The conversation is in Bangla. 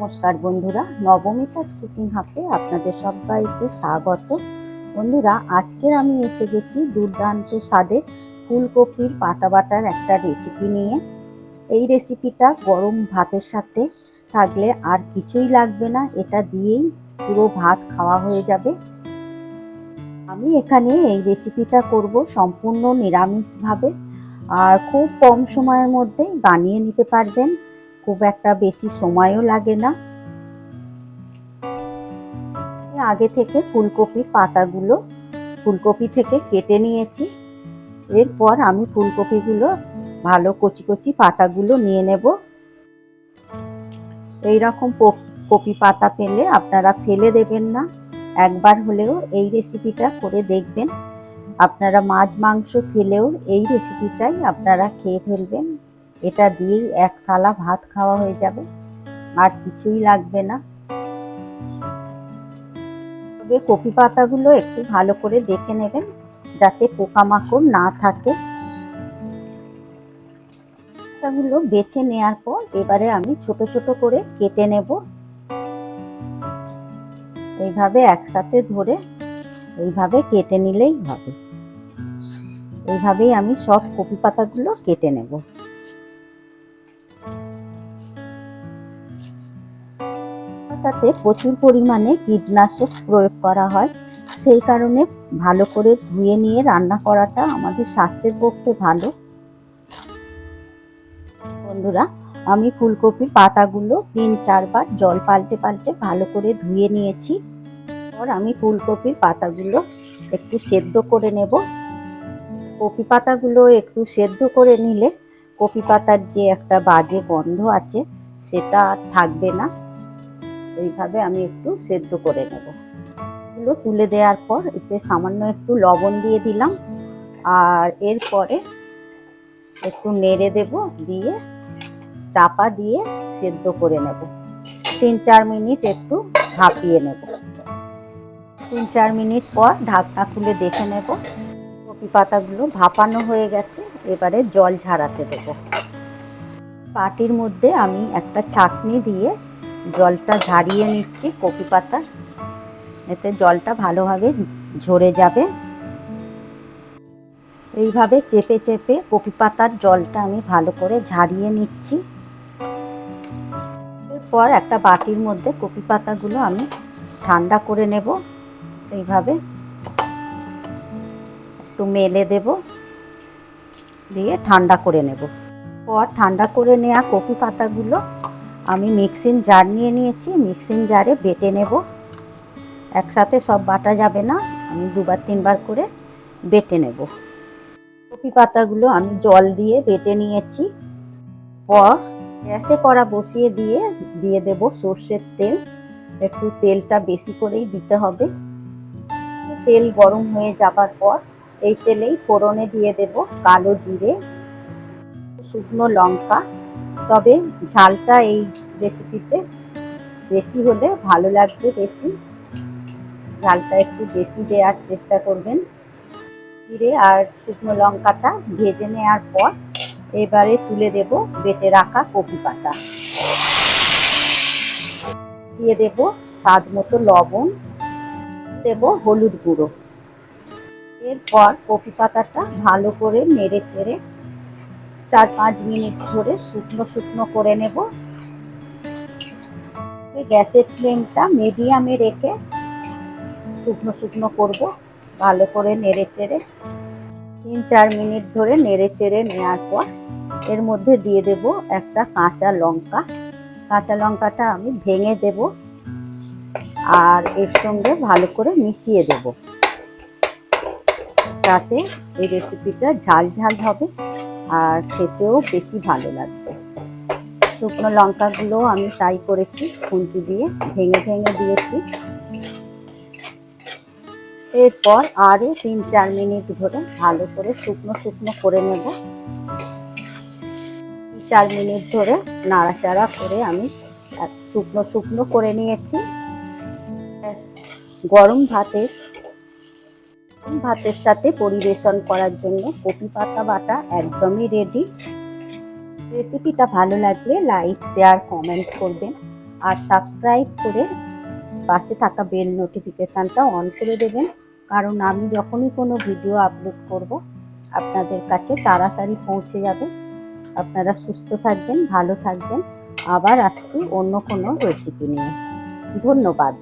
নমস্কার বন্ধুরা নবমিতাস কুকিং হাফে আপনাদের সবাইকে স্বাগত। বন্ধুরা, আজকের আমি এসে গেছি দুর্দান্ত স্বাদে ফুলকপির পাতা বাটার একটা রেসিপি নিয়ে। এই রেসিপিটা গরম ভাতের সাথে থাকলে আর কিছুই লাগবে না, এটা দিয়েই পুরো ভাত খাওয়া হয়ে যাবে। আমি এখানে এই রেসিপিটা করব সম্পূর্ণ নিরামিষভাবে, আর খুব কম সময়ের মধ্যে বানিয়ে নিতে পারবেন। খুব একটা বেশি সময়ও লাগে না। আগে থেকে ফুলকপির পাতাগুলো ফুলকপি থেকে কেটে নিয়েছি। এরপর আমি ফুলকপিগুলো ভালো কচি কচি পাতাগুলো নিয়ে নেব। এই রকম কপি পাতা পেলে আপনারা ফেলে দেবেন না। একবার হলেও এই রেসিপিটা করে দেখবেন। আপনারা মাছ মাংস ফেলেও এই রেসিপিটাই আপনারা খেয়ে ফেলবেন। এটা দিয়েই এক থালা ভাত খাওয়া হয়ে যাবে, আর কিছুই লাগবে না। তবে কপি পাতাগুলো একটু ভালো করে দেখে নেবেন, যাতে পোকামাকড় না থাকে। পাতাগুলো বেছে নেওয়ার পর এবারে আমি ছোট ছোট করে কেটে নেব। এইভাবে একসাথে ধরে এইভাবে কেটে নিলেই হবে। এইভাবেই আমি সব কপি পাতাগুলো কেটে নেব। তাতে প্রচুর পরিমাণে কীটনাশক প্রয়োগ করা হয়। সেই কারণে ভালো করে ধুয়ে নিয়ে রান্না করাটা আমাদের স্বাস্থ্যের পক্ষে ভালো। বন্ধুরা, আমি ফুলকপির পাতাগুলো তিন চারবার জল পাল্টে পাল্টে ভালো করে ধুয়ে নিয়েছি। পর আমি ফুলকপির পাতাগুলো একটু সেদ্ধ করে নেব। কপি পাতাগুলো একটু সেদ্ধ করে নিলে কপি পাতার যে একটা বাজে গন্ধ আছে, সেটা থাকবে না। এইভাবে আমি একটু সেদ্ধ করে নেব। এগুলো তুলে দেওয়ার পর এতে সামান্য একটু লবণ দিয়ে দিলাম। আর এরপরে একটু নেড়ে দেব দিয়ে চাপা দিয়ে সেদ্ধ করে নেব। তিন চার মিনিট একটু ভাপিয়ে নেব। তিন চার মিনিট পর ঢাকনা খুলে দেখে নেব। কপি পাতাগুলো ভাপানো হয়ে গেছে, এবারে জল ঝাড়াতে দেব। পাটির মধ্যে আমি একটা চাটনি দিয়ে জলটা ঝাড়িয়ে নিচ্ছি কপি পাতা। এতে জলটা ভালোভাবে ঝরে যাবে। এইভাবে চেপে চেপে কপি পাতার জলটা আমি ভালো করে ঝাড়িয়ে নিচ্ছি। এরপর একটা বাটির মধ্যে কপি পাতাগুলো আমি ঠান্ডা করে নেব। এইভাবে একটু মেলে দেব, দিয়ে ঠান্ডা করে নেব। পর ঠান্ডা করে নেওয়া কপি পাতাগুলো আমি মিক্সিং জার নিয়ে নিয়েছি মিক্সিং জারে বেটে নেব। একসাথে সব বাটা যাবে না, আমি দুবার তিনবার করে বেটে নেব। কপি পাতাগুলো আমি জল দিয়ে বেটে নিয়েছি। পর গ্যাসে কড়া বসিয়ে দিয়ে দিয়ে দেব সর্ষের তেল। একটু তেলটা বেশি করেই দিতে হবে। তেল গরম হয়ে যাবার পর এই তেলেই ফোড়নে দিয়ে দেব কালো জিরে, শুকনো লঙ্কা। তবে ঝালটা এই রেসিপিতে বেশি হলে ভালো লাগবে বেশি। ঝালটা একটু বেশি দেওয়ার চেষ্টা করবেন। জিরে আর শুকনো লঙ্কাটা ভেজে নেওয়ার পর এবারে তুলে দেব বেটে রাখা কপি পাতা। দিয়ে দেব স্বাদ মতো লবণ। দেব হলুদ গুঁড়ো। এরপর কপি পাতাটা ভালো করে নেড়ে চেড়ে চার পাঁচ মিনিট ধরে শুকনো শুকনো করে নেব। গ্যাসের ফ্লেমটা মিডিয়ামে রেখে শুকনো শুকনো করব, ভালো করে নেড়ে চেড়ে। তিন চার মিনিট ধরে নেড়ে চেড়ে নেওয়ার পর এর মধ্যে দিয়ে দেব একটা কাঁচা লঙ্কা। কাঁচা লঙ্কাটা আমি ভেঙে দেব আর এর সঙ্গে ভালো করে মিশিয়ে দেব। তাতে এই রেসিপিটা ঝাল ঝাল হবে। আর খেতেও বেশি ভালো লাগবে। শুকনো লঙ্কাগুলো আমি ফ্রাই করেছি, খুন্তি দিয়ে ভেঙে ভেঙে দিয়েছি। এরপর আরও তিন চার মিনিট ধরে ভালো করে শুকনো শুকনো করে নেব। চার মিনিট ধরে নাড়াচাড়া করে আমি শুকনো শুকনো করে নিয়েছি। গরম ভাতের ভাতের সাথে পরিবেশন করার জন্য কপি পাতা বাটা একদমই রেডি রেসিপিটা ভালো লাগলে লাইক শেয়ার কমেন্ট করবেন। আর সাবস্ক্রাইব করে পাশে থাকা বেল নোটিফিকেশানটা অন করে দেবেন। কারণ আমি যখনই কোনো ভিডিও আপলোড করব, আপনাদের কাছে তাড়াতাড়ি পৌঁছে যাবে। আপনারা সুস্থ থাকবেন, ভালো থাকবেন। আবার আসছি অন্য কোনো রেসিপি নিয়ে। ধন্যবাদ।